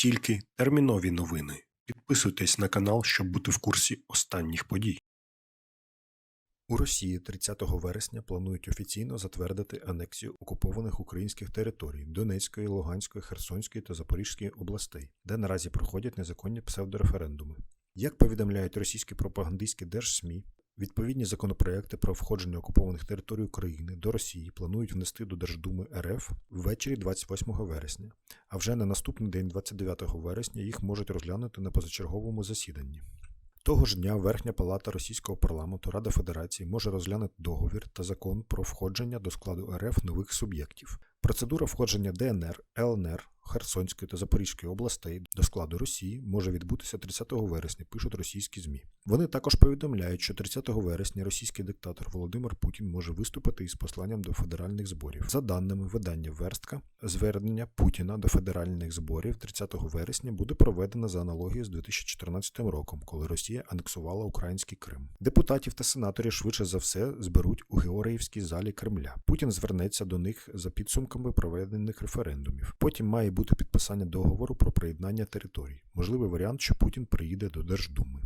Тільки термінові новини. Підписуйтесь на канал, щоб бути в курсі останніх подій. У Росії 30 вересня планують офіційно затвердити анексію окупованих українських територій Донецької, Луганської, Херсонської та Запорізької областей, де наразі проходять незаконні псевдореферендуми. Як повідомляють російські пропагандистські держсмі, відповідні законопроекти про входження окупованих територій України до Росії планують внести до Держдуми РФ ввечері 28 вересня, а вже на наступний день, 29 вересня, їх можуть розглянути на позачерговому засіданні. Того ж дня Верхня Палата Російського парламенту Рада Федерації може розглянути договір та закон про входження до складу РФ нових суб'єктів. Процедура входження ДНР, ЛНР, Херсонської та Запорізької областей до складу Росії може відбутися 30 вересня, пишуть російські ЗМІ. Вони також повідомляють, що 30 вересня російський диктатор Володимир Путін може виступити із посланням до федеральних зборів. За даними видання Верстка, звернення Путіна до федеральних зборів 30 вересня буде проведено за аналогією з 2014 роком, коли Росія анексувала український Крим. Депутатів та сенаторів швидше за все зберуть у Георгіївській залі Кремля. Путін звернеться до них за підсумками проведених референдумів. Потім має бути підписання договору про приєднання територій. Можливий варіант, що Путін приїде до Держдуми.